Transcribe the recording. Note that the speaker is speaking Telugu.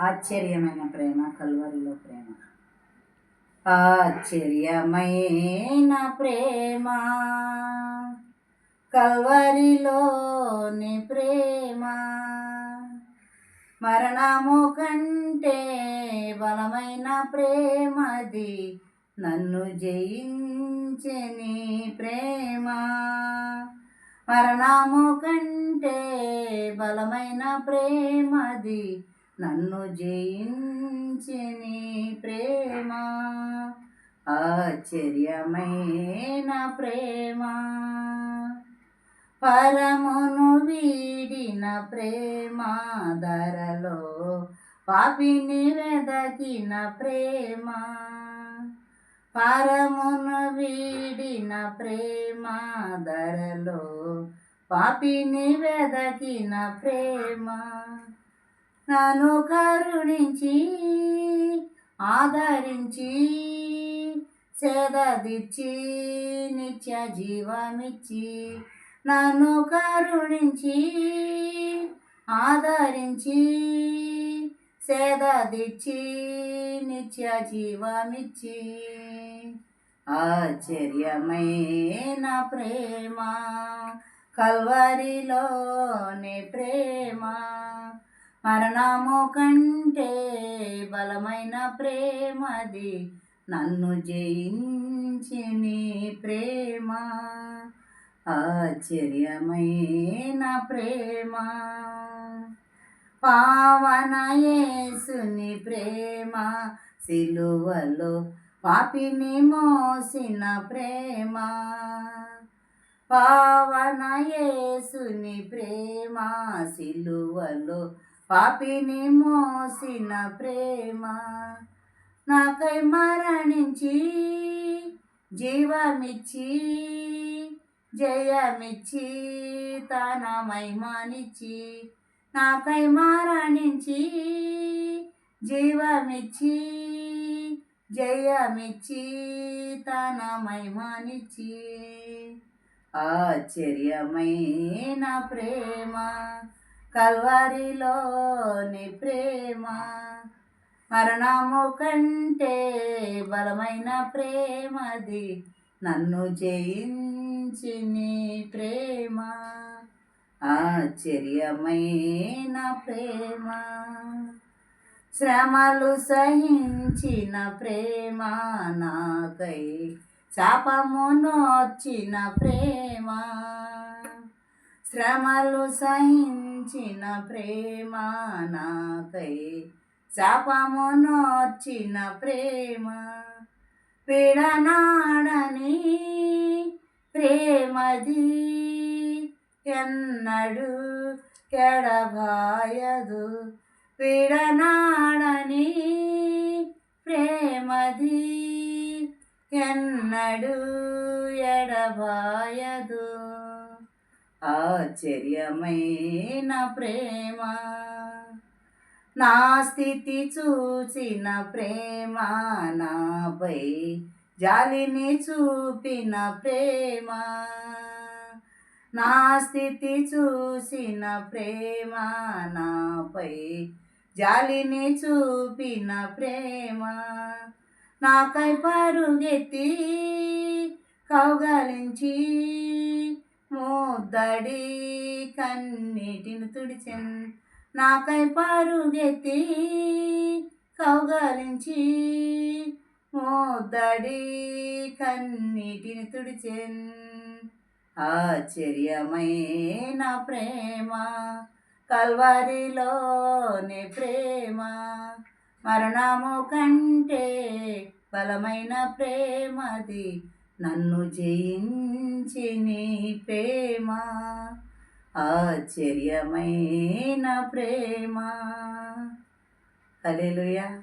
ఆశ్చర్యమైన ప్రేమ కల్వరిలో ప్రేమ. ఆశ్చర్యమైన ప్రేమ కల్వరిలోని ప్రేమ. మరణము కంటే బలమైన ప్రేమది నన్ను జయించని ప్రేమ. మరణము కంటే బలమైన ప్రేమది నన్ను జయించని ప్రేమ ఆశ్చర్యమైన ప్రేమ. పరమును వీడిన ప్రేమ ధరలో పాపిని వెదకిన ప్రేమ. పరమును వీడిన ప్రేమ ధరలో పాపిని వెదకిన ప్రేమ. నన్ను కరుణించి ఆదరించి సేదదిచ్చి నిత్య జీవమిచ్చి నన్ను కరుణించి ఆదరించి సేదదిచ్చి నిత్య జీవమిచ్చి. ఆశ్చర్యమైన ప్రేమ కల్వరిలోని ప్రేమ మరణము కంటే బలమైన ప్రేమది నన్ను జయించిని ప్రేమ. ఆశ్చర్యమైన ప్రేమ. పావన యేసుని ప్రేమ సిలువలో పాపిని మోసిన ప్రేమ. పావన యేసుని ప్రేమ సిలువలో పాపిని మోసిన ప్రేమ నాకై మరణించి జీవమిచ్చి జయమిచ్చి తన మహిమనిచ్చి నాకై మరణించి జీవమిచ్చి జయమిచ్చి తన మహిమనిచ్చి ఆశ్చర్యమైన ప్రేమ కల్వారిలోని ప్రేమ మరణము కంటే బలమైన ప్రేమది నన్ను జయించిని ప్రేమ. ఆశ్చర్యమైన ప్రేమ. శ్రమలు సహించిన ప్రేమ నాకై శాపము నోచిన ప్రేమ. శ్రమలు సహించిన ప్రేమ నాకై శాపము నోర్చిన ప్రేమ పిడనాడని ప్రేమది ఎన్నడు ఎడబాయదు విడనాడని ప్రేమది ఎన్నడు ఎడబాయదు ఆశ్చర్యమైన ప్రేమ. నా స్థితి చూచిన ప్రేమ నాపై జాలిని చూపిన ప్రేమ. నా స్థితి చూసిన ప్రేమ నాపై జాలిని చూపిన ప్రేమ. నాకై పరుగెత్తి కౌగలించి ముద్దడి కన్నీటిని తుడిచెన్ నాకై పరుగెత్తి కౌగలించి. ముద్దడి కన్నీటిని తుడిచెన్ ఆశ్చర్యమైన ప్రేమ కల్వరిలోని ప్రేమ మరణము కంటే బలమైన ప్రేమది నన్ను జయించిని ప్రేమ ఆశ్చర్యమైన ప్రేమ. హల్లెలూయా.